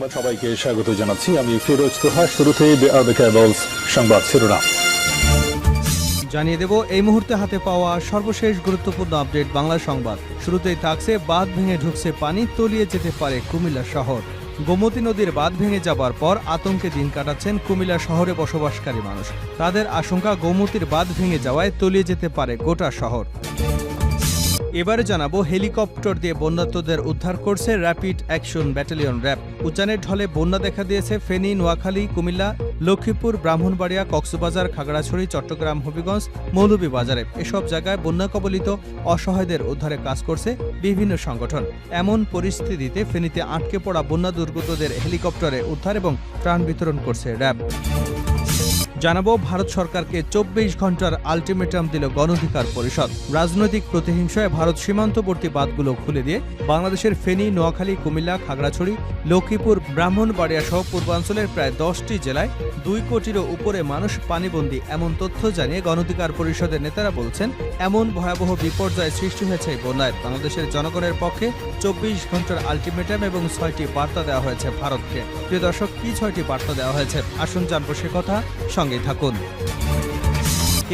সংবাদ সবাইকে স্বাগত জানাচ্ছি। আমি ফিরোজ তোহা, শুরুতেই সংবাদ শিরোনাম। জানিয়ে দেব, এই মুহূর্তে হাতে পাওয়া সর্বশেষ গুরুত্বপূর্ণ আপডেট বাংলা সংবাদ। শুরুতেই থাকছে, বাঁধ ভেঙে ঢুকছে পানি, তলিয়ে যেতে পারে কুমিল্লা শহর। গোমতী নদীর বাঁধ ভেঙে যাবার পর আতঙ্কে দিন কাটাচ্ছেন কুমিল্লা শহরে বসবাসকারী মানুষ। তাদের আশঙ্কা গোমতীর বাঁধ ভেঙে যাওয়ায় তলিয়ে যেতে পারে গোটা শহর। এবারে জানাব হেলিকপ্টার দিয়ে বন্যার্তদের উদ্ধার করছে র্যাপিড অ্যাকশন ব্যাটালিয়ন র্যাব। উচ্চানের ঢলে বন্যা দেখা দিয়েছে ফেনী, নোয়াখালী, কুমিল্লা, লক্ষ্মীপুর, ব্রাহ্মণবাড়িয়া, কক্সবাজার, খাগড়াছড়ি, চট্টগ্রাম, হবিগঞ্জ, মৌলভীবাজারে। এসব জায়গায় বন্যা কবলিত অসহায়দের উদ্ধারে কাজ করছে বিভিন্ন সংগঠন। এমন পরিস্থিতিতে ফেনীতে আটকে পড়া বন্যা দুর্গতদের হেলিকপ্টারে উদ্ধার এবং ত্রাণ বিতরণ করছে র্যাব। জানাব, ভারত সরকারকে চব্বিশ ঘণ্টার আলটিমেটাম দিল গণঅধিকার পরিষদ। রাজনৈতিক প্রতিহিংসায় ভারত সীমান্তবর্তী বাঁধগুলো খুলে দিয়ে বাংলাদেশের ফেনী, নোয়াখালী, কুমিল্লা, খাগড়াছড়ি, লক্ষ্মীপুর, ব্রাহ্মণবাড়িয়া সহ পূর্বাঞ্চলের প্রায় দশটি জেলায় দুই কোটিরও উপরে মানুষ পানিবন্দী এমন তথ্য জানিয়ে গণঅধিকার পরিষদের নেতারা বলছেন, এমন ভয়াবহ বিপর্যয় সৃষ্টি হয়েছে বন্যায়। বাংলাদেশের জনগণের পক্ষে চব্বিশ ঘণ্টার আলটিমেটাম এবং ছয়টি বার্তা দেওয়া হয়েছে ভারতকে। প্রিয় দর্শক, কি ছয়টি বার্তা দেওয়া হয়েছে? আসুন জানব সে কথা। সঙ্গেই থাকুন।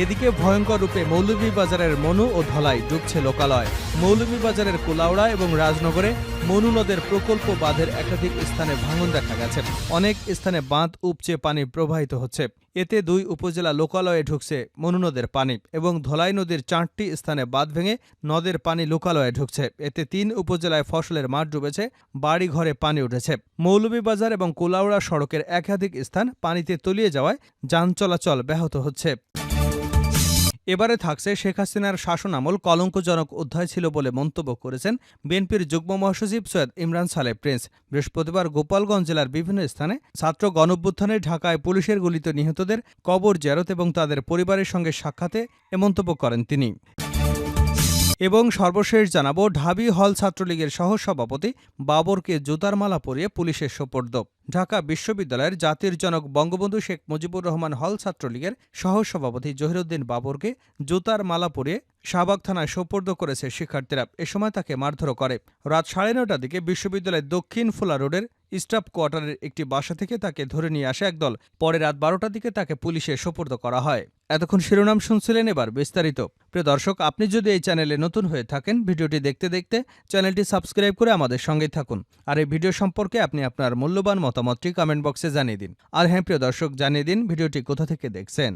এদিকে ভয়ঙ্কর রূপে মৌলভীবাজারের মনু ও ধলাই ডুবছে লোকালয়। মৌলভীবাজারের কুলাউড়া এবং রাজনগরে মনু নদের প্রকল্প বাঁধের একাধিক স্থানে ভাঙন দেখা গেছে। অনেক স্থানে বাঁধ উপচে পানি প্রবাহিত হচ্ছে। এতে দুই উপজেলা লোকালয়ে ঢুকছে মনু নদের পানি এবং ধলাই নদীর চারটি স্থানে বাঁধ ভেঙে নদের পানি লোকালয়ে ঢুকছে। এতে তিন উপজেলায় ফসলের মাঠ ডুবেছে বাড়ি ঘরে পানি উঠেছে। মৌলভীবাজার এবং কুলাউড়া সড়কের একাধিক স্থান পানিতে তলিয়ে যাওয়ায় যান চলাচল ব্যাহত হচ্ছে। এবারে থাকছে শেখ হাসিনার শাসনামল কলঙ্কজনক অধ্যায় ছিল বলে মন্তব্য করেছেন বিএনপির যুগ্ম মহাসচিব সৈয়দ ইমরান সালে প্রিন্স। বৃহস্পতিবার গোপালগঞ্জ জেলার বিভিন্ন স্থানে ছাত্র গণঅভ্যুত্থানে ঢাকায় পুলিশের গুলিতে নিহতদের কবর জেরত এবং তাদের পরিবারের সঙ্গে সাক্ষাতে এ মন্তব্য করেন তিনি। এবং সর্বশেষ জানাব, ঢাবি হল ছাত্রলীগের সহসভাপতি বাবরকে জুতার মালা পরিয়ে পুলিশের সোপর্দ। ঢাকা বিশ্ববিদ্যালয়ের জাতির জনক বঙ্গবন্ধু শেখ মুজিবুর রহমান হল ছাত্রলীগের সহসভাপতি জহিরুদ্দিন বাবরকে জুতার মালা পরিয়ে শাহবাগ থানায় সোপর্দ করেছে শিক্ষার্থীরা। এ সময় তাকে মারধর করে। রাত সাড়ে নটার দিকে বিশ্ববিদ্যালয়ের দক্ষিণ ফোলা রোডের স্টাফ কোয়ার্টারের একটি বাসা থেকে তাকে ধরে নিয়ে আসে একদল। পরে রাত বারোটার দিকে তাকে পুলিশে সোপর্দ করা হয়। এতক্ষণ শিরোনাম শুনছিলেন এবার বিস্তারিত। প্রিয় দর্শক, আপনি যদি এই চ্যানেলে নতুন হয়ে থাকেন, ভিডিওটি দেখতে দেখতে চ্যানেলটি সাবস্ক্রাইব করে আমাদের সঙ্গেই থাকুন। আর এই ভিডিও সম্পর্কে আপনি আপনার মূল্যবান মতামতটি কমেন্ট বক্সে জানিয়ে দিন। আর হ্যাঁ প্রিয় দর্শক, জানিয়ে দিন ভিডিওটি কোথা থেকে দেখছেন।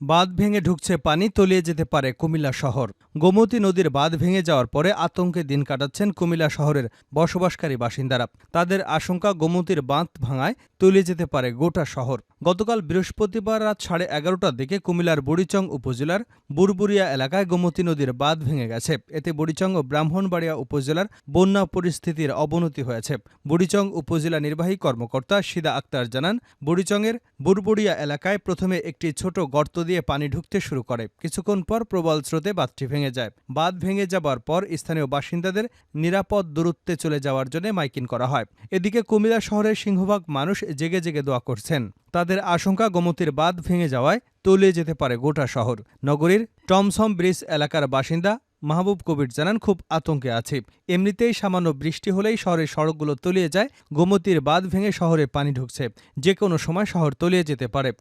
বাঁধ ভেঙে ঢুকছে পানি তলিয়ে যেতে পারে কুমিল্লা শহর। গোমতী নদীর বাঁধ ভেঙে যাওয়ার পরে আতঙ্কে দিন কাটাচ্ছেন কুমিল্লা শহরের বসবাসকারী বাসিন্দারা। তাদের আশঙ্কা গোমতীর বাঁধ ভাঙায় তলিয়ে যেতে পারে গোটা শহর। গতকাল বৃহস্পতিবার রাত সাড়ে এগারোটার দিকে কুমিল্লার বুড়িচং উপজেলার বুরবুরিয়া এলাকায় গোমতী নদীর বাঁধ ভেঙে গেছে। এতে বুড়িচং ও ব্রাহ্মণবাড়িয়া উপজেলার বন্যা পরিস্থিতির অবনতি হয়েছে। বুড়িচং উপজেলা নির্বাহী কর্মকর্তা সিদা আক্তার জানান, বুড়িচংয়ের বুরবুরিয়া এলাকায় প্রথমে একটি ছোট গর্ত দিয়ে পানি ঢুকতে শুরু করে। কিছুক্ষণ পর প্রবল স্রোতে বাঁধটি ভেঙে যায়। বাঁধ ভেঙে যাবার পর স্থানীয় বাসিন্দাদের নিরাপদ দূরত্বে চলে যাওয়ার জন্য মাইকিং করা হয়। এদিকে কুমিল্লা শহরের সিংহভাগ মানুষ জেগে জেগে দোয়া করছেন। তাদের আশঙ্কা, গোমতীর বাঁধ ভেঙে যাওয়ায় তলিয়ে যেতে পারে গোটা শহর। নগরীর টমসম ব্রিজ এলাকার বাসিন্দা মাহবুব কবির জানান, খুব আতঙ্কে আছে। এমনিতেই সামান্য বৃষ্টি হলেই শহরের সড়কগুলো তলিয়ে যায়, গোমতীর বাঁধ ভেঙে শহরে পানি ঢুকছে। যে কোনো সময় শহর তলিয়ে যেতে পারে।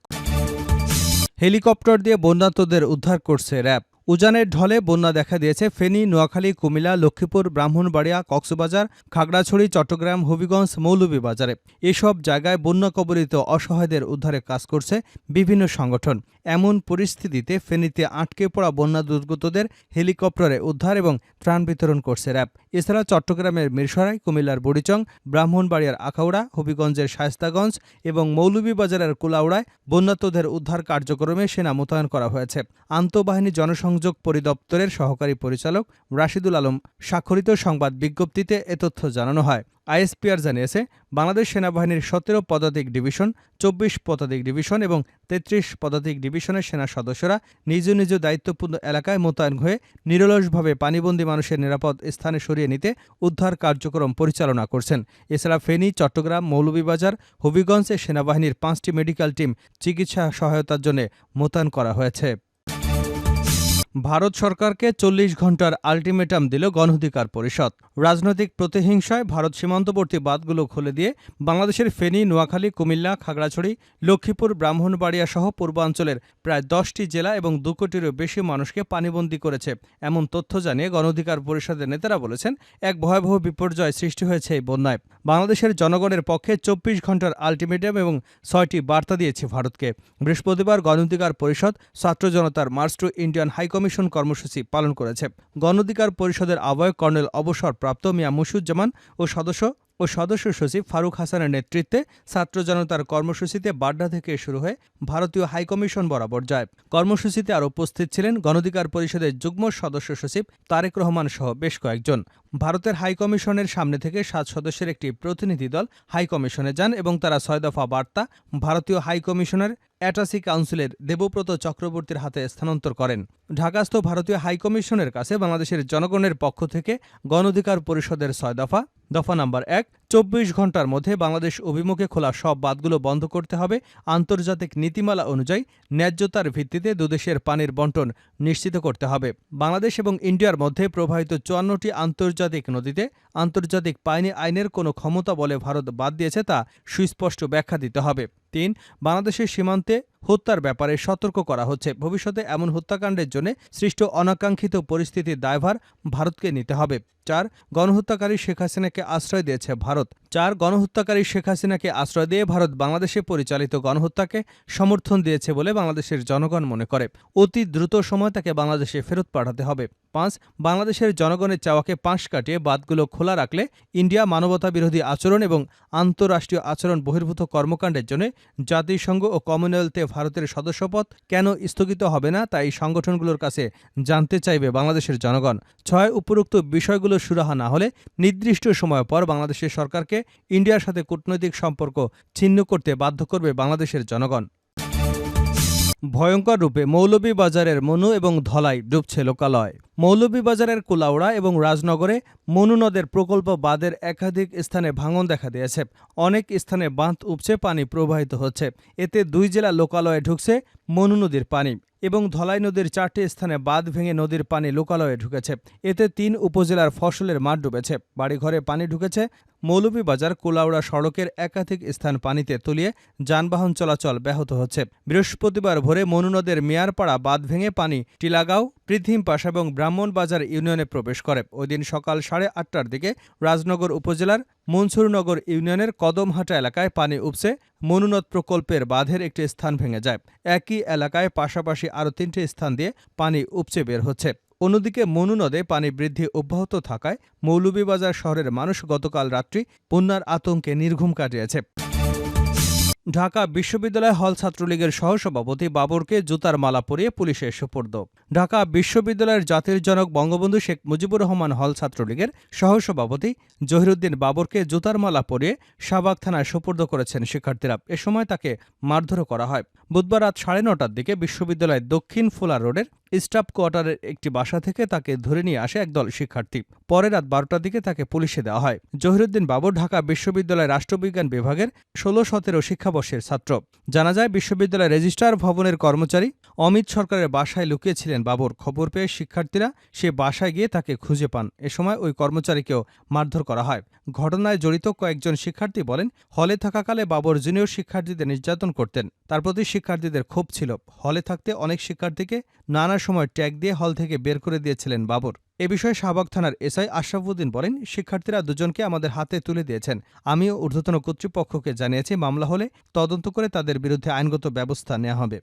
হেলিকপ্টার দিয়ে বন্যান্তদের উদ্ধার করছে র্যাব। উজানের ঢলে বন্যা দেখা দিয়েছে। ফেনী, নোয়াখালী, কুমিল্লা, লক্ষ্মীপুর, ব্রাহ্মণবাড়িয়া, কক্সবাজার, খাগড়াছড়ি, চট্টগ্রাম, হবিগঞ্জ, মৌলভীবাজারে। এসব জায়গায় বন্যা কবলিত অসহায়দের উদ্ধারে কাজ করছে বিভিন্ন সংগঠন। এমন পরিস্থিতিতে ফেনীতে আটকে পড়া বন্যা দুর্গতদের হেলিকপ্টারে উদ্ধার এবং ত্রাণ বিতরণ করছে র্যাব। এছাড়া চট্টগ্রামের মিরসরাই, কুমিল্লার বুড়িচং ব্রাহ্মণবাড়িয়ার আখাউড়া, হবিগঞ্জের শায়স্তাগঞ্জ এবং মৌলভীবাজারের কুলাউড়ায় বন্যাতদের উদ্ধার কার্যক্রমে সেনা মোতায়েন করা হয়েছে। আন্তঃবাহিনী জনসংযোগ পরিদপ্তরের সহকারী পরিচালক রাশিদুল আলম স্বাক্ষরিত সংবাদ বিজ্ঞপ্তিতে এ তথ্য জানানো হয়। আইএসপিআর জানিয়েছে, বাংলাদেশ সেনাবাহিনীর সতেরো পদাতিক ডিভিশন, চব্বিশ পদাতিক ডিভিশন এবং তেত্রিশ পদাতিক ডিভিশনের সেনা সদস্যরা নিজ নিজ দায়িত্বপূর্ণ এলাকায় মোতায়েন হয়ে নিরলসভাবে পানিবন্দী মানুষের নিরাপদ স্থানে সরিয়ে নিতে উদ্ধার কার্যক্রম পরিচালনা করছেন। এছাড়া ফেনী, চট্টগ্রাম, মৌলভীবাজার, হবিগঞ্জে সেনাবাহিনীর পাঁচটি মেডিকেল টিম চিকিৎসা সহায়তার জন্য মোতায়েন করা হয়েছে। ভারত সরকারকে চল্লিশ ঘণ্টার আলটিমেটাম দিল গণঅধিকার পরিষদ। রাজনৈতিক প্রতিহিংসায় ভারত সীমান্তবর্তী বাঁধগুলো খুলে দিয়ে বাংলাদেশের ফেনী, নোয়াখালী, কুমিল্লা, খাগড়াছড়ি, লক্ষ্মীপুর, ব্রাহ্মণবাড়িয়া সহ পূর্বাঞ্চলের প্রায় দশটি জেলা এবং দু কোটিরও বেশি মানুষকে পানিবন্দী করেছে। এমন তথ্য জানিয়ে গণঅধিকার পরিষদের নেতারা বলেছেন, এক ভয়াবহ বিপর্যয় সৃষ্টি হয়েছে এই বন্যায়। বাংলাদেশের জনগণের পক্ষে চব্বিশ ঘণ্টার আলটিমেটাম এবং ছয়টি বার্তা দিয়েছে ভারতকে। বৃহস্পতিবার গণঅধিকার পরিষদ ছাত্র জনতার মার্চ টু ইন্ডিয়ান হাইকমিশন কর্মসূচি পালন করেছে। গণঅধিকার পরিষদের আহ্বায়ক কর্নেল অবসরপ্রাপ্ত মিয়া মুসুজ্জামান ও সদস্য ও সদস্য সচিব ফারুক হাসানের নেতৃত্বে ছাত্র জনতার কর্মসূচিতে বাড্ডা থেকে শুরু হয়ে ভারতীয় হাইকমিশন বরাবর যায়। কর্মসূচিতে আর উপস্থিত ছিলেন গণঅধিকার পরিষদের যুগ্ম সদস্য সচিব তারেক রহমান সহ বেশ কয়েকজন। ভারতের হাইকমিশনের সামনে থেকে সাত সদস্যের একটি প্রতিনিধি দল হাইকমিশনে যান এবং তারা ছয় দফা বার্তা ভারতীয় হাইকমিশনের অ্যাটাসি কাউন্সিলের দেবব্রত চক্রবর্তীর হাতে স্থানান্তর করেন। ঢাকাস্থ ভারতীয় হাইকমিশনের কাছে বাংলাদেশের জনগণের পক্ষ থেকে গণঅধিকার পরিষদের ছয় দফা দফা নাম্বার এক, চব্বিশ ঘণ্টার মধ্যে বাংলাদেশ অভিমুখে খোলা সব বাঁধগুলো বন্ধ করতে হবে। আন্তর্জাতিক নীতিমালা অনুযায়ী ন্যায্যতার ভিত্তিতে দুদেশের পানির বন্টন নিশ্চিত করতে হবে। বাংলাদেশ এবং ইন্ডিয়ার মধ্যে প্রবাহিত চুয়ান্নটি আন্তর্জাতিক নদীতে আন্তর্জাতিক পানি আইনের কোনো ক্ষমতা বলে ভারত বাদ দিয়েছে তা সুস্পষ্ট ব্যাখ্যা দিতে হবে। তিন বাংলাদেশের সীমান্তে হত্যার ব্যাপারে সতর্ক করা হচ্ছে। ভবিষ্যতে এমন হত্যাকাণ্ডের জন্য সৃষ্ট অনাকাঙ্ক্ষিত পরিস্থিতির দায়ভার ভারতকে নিতে হবে। চার, গণহত্যাকারী শেখ হাসিনাকে আশ্রয় দিয়েছে ভারত। চার, গণহত্যাকারী শেখ হাসিনাকে আশ্রয় দিয়ে ভারত বাংলাদেশে পরিচালিত গণহত্যাকে সমর্থন দিয়েছে বলে বাংলাদেশের জনগণ মনে করে। অতি দ্রুত সময় তাকে বাংলাদেশে ফেরত পাঠাতে হবে। পাঁচ, বাংলাদেশের জনগণের চাওয়াকে পাশ কাটিয়ে বাদগুলো খোলা রাখলে ইন্ডিয়া মানবতা বিরোধী আচরণ এবং আন্তঃরাষ্ট্রীয় আচরণ বহির্ভূত কর্মকাণ্ডের জন্য জাতিসংঘ ও কমনওয়েলথে ভারতের সদস্যপদ কেন স্থগিত হবে না তাই সংগঠনগুলোর কাছে জানতে চাইবে বাংলাদেশের জনগণ। ছয় উপরোক্ত বিষয়গুলো সুরাহা না হলে নির্দিষ্ট সময় পর বাংলাদেশের সরকারকে ইন্ডিয়ার সাথে কূটনৈতিক সম্পর্ক ছিন্ন করতে বাধ্য করবে বাংলাদেশের জনগণ। ভয়ঙ্কর রূপে মৌলভীবাজারের মনু এবং ধলাই ডুবছে লোকালয়। মৌলভীবাজারের কুলাউড়া এবং রাজনগরে মনু নদের প্রকল্প বাঁধের একাধিক স্থানে ভাঙন দেখা দিয়েছে। অনেক স্থানে বাঁধ উপচে পানি প্রবাহিত হচ্ছে। এতে দুই জেলা লোকালয়ে ঢুকছে মনু নদীর পানি এবং ধলাই নদীর চারটি স্থানে বাঁধ ভেঙে নদীর পানি লোকালয়ে ঢুকেছে। এতে তিন উপজেলার ফসলের মাঠ ডুবেছে। বাড়িঘরে পানি ঢুকেছে মৌলভীবাজার কুলাউড়া সড়কের একাধিক স্থান পানিতে তলিয়ে যানবাহন চলাচল ব্যাহত হচ্ছে। বৃহস্পতিবার ভোরে মনু নদের মেয়ারপাড়া বাঁধ ভেঙে পানি টিলাগাঁও পৃথিমপাশ এবং ব্রাহ্মণবাজার ইউনিয়নে প্রবেশ করে। ওই দিন সকাল সাড়ে আটটার দিকে রাজনগর উপজেলার মনসুরনগর ইউনিয়নের কদমহাটা এলাকায় পানি উপসে মনুনদ প্রকল্পের বাঁধের একটি স্থান ভেঙে যায়। একই এলাকায় পাশাপাশি আরও তিনটি স্থান দিয়ে পানি উপচে বের হচ্ছে। অন্যদিকে মনু নদে পানি বৃদ্ধি অব্যাহত থাকায় মৌলভীবাজার শহরের মানুষ গতকাল রাত্রি বন্যার আতঙ্কে নির্ঘুম কাটিয়েছে। ঢাকা বিশ্ববিদ্যালয় হল ছাত্রলীগের সহসভাপতি বাবরকে জুতার মালা পরিয়ে পুলিশে সুপর্দ। ঢাকা বিশ্ববিদ্যালয়ের জাতির জনক বঙ্গবন্ধু শেখ মুজিবুর রহমান হল ছাত্রলীগের সহসভাপতি জহিরুদ্দিন বাবরকে জুতার মালা পরিয়ে শাহবাগ থানায় সুপর্দ করেছেন শিক্ষার্থীরা। এ সময় তাকে মারধর করা হয়। বুধবার রাত সাড়ে নটার দিকে বিশ্ববিদ্যালয়ের দক্ষিণ ফোলা রোডের স্টাফ কোয়ার্টারের একটি বাসা থেকে তাকে ধরে নিয়ে আসে একদল শিক্ষার্থী। পরে রাত বারোটার দিকে তাকে পুলিশে দেওয়া হয়। জহিরুদ্দিন বাবর, ঢাকা বিশ্ববিদ্যালয়ের রাষ্ট্রবিজ্ঞান বিভাগের ষোলো সতেরো শিক্ষাবর্ষের ছাত্র। জানা যায়, বিশ্ববিদ্যালয়ের রেজিস্ট্রার ভবনের কর্মচারী অমিত সরকারের বাসায় লুকিয়েছিলেন বাবর। খবর পেয়ে শিক্ষার্থীরা সে বাসায় গিয়ে তাকে খুঁজে পান। এ সময় ওই কর্মচারীকেও মারধর করা হয়। ঘটনায় জড়িত কয়েকজন শিক্ষার্থী বলেন, হলে থাকাকালে বাবর জুনিয়র শিক্ষার্থীদের নির্যাতন করতেন। তার প্রতি শিক্ষার্থীদের ক্ষোভ ছিল। হলে থাকতে অনেক শিক্ষার্থীকে নানা সময় ট্যাগ দিয়ে হল থেকে বের করে দিয়েছিলেন বাবর। এ বিষয়ে শাহবাগ থানার এসআই আশরাফুদ্দিন বলেন, শিক্ষার্থীরা দুজনকে আমাদের হাতে তুলে দিয়েছেন। আমিও ঊর্ধ্বতন কর্তৃপক্ষকে জানিয়েছি, মামলা হলে তদন্ত করে তাদের বিরুদ্ধে আইনগত ব্যবস্থা নেওয়া হবে।